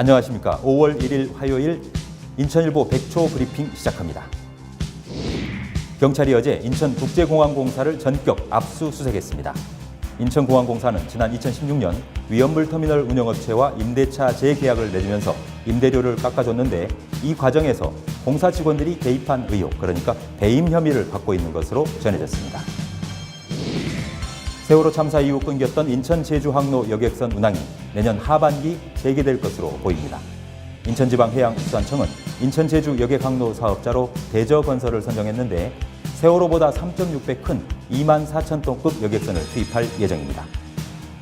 안녕하십니까. 5월 1일 화요일 인천일보 백초 브리핑 시작합니다. 경찰이 어제 인천국제공항공사를 전격 압수수색했습니다. 인천공항공사는 지난 2016년 위험물 터미널 운영업체와 임대차 재계약을 맺으면서 임대료를 깎아줬는데 이 과정에서 공사 직원들이 개입한 의혹, 그러니까 배임 혐의를 받고 있는 것으로 전해졌습니다. 세월호 참사 이후 끊겼던 인천 제주 항로 여객선 운항이 내년 하반기 재개될 것으로 보입니다. 인천지방해양수산청은 인천 제주 여객 항로 사업자로 대저 건설을 선정했는데 세월호보다 3.6배 큰 2만 4천 톤급 여객선을 투입할 예정입니다.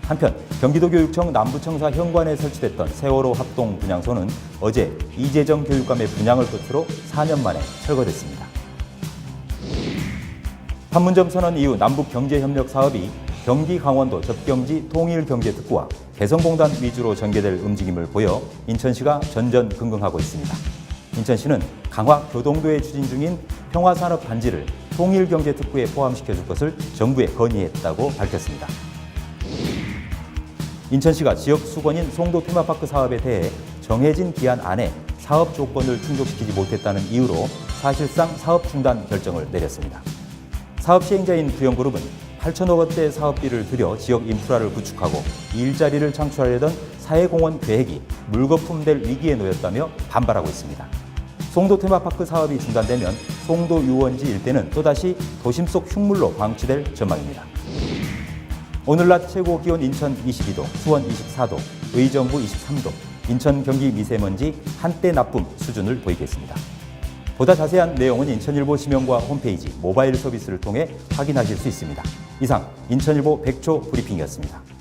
한편 경기도교육청 남부청사 현관에 설치됐던 세월호 합동 분향소는 어제 이재정 교육감의 분향을 끝으로 4년 만에 철거됐습니다. 판문점 선언 이후 남북 경제협력 사업이 경기 강원도 접경지 통일 경제 특구와 개성공단 위주로 전개될 움직임을 보여 인천시가 전전긍긍하고 있습니다. 인천시는 강화 교동도에 추진 중인 평화산업 단지를 통일 경제 특구에 포함시켜 줄 것을 정부에 건의했다고 밝혔습니다. 인천시가 지역 수건인 송도 테마파크 사업에 대해 정해진 기한 안에 사업 조건을 충족시키지 못했다는 이유로 사실상 사업 중단 결정을 내렸습니다. 사업 시행자인 부영그룹은 8천억 원대 사업비를 들여 지역 인프라를 구축하고 일자리를 창출하려던 사회공헌 계획이 물거품될 위기에 놓였다며 반발하고 있습니다. 송도 테마파크 사업이 중단되면 송도 유원지 일대는 또다시 도심 속 흉물로 방치될 전망입니다. 오늘 낮 최고 기온 인천 22도, 수원 24도, 의정부 23도, 인천 경기 미세먼지 한때 나쁨 수준을 보이겠습니다. 보다 자세한 내용은 인천일보 지명과 홈페이지 모바일 서비스를 통해 확인하실 수 있습니다. 이상 인천일보 백초 브리핑이었습니다.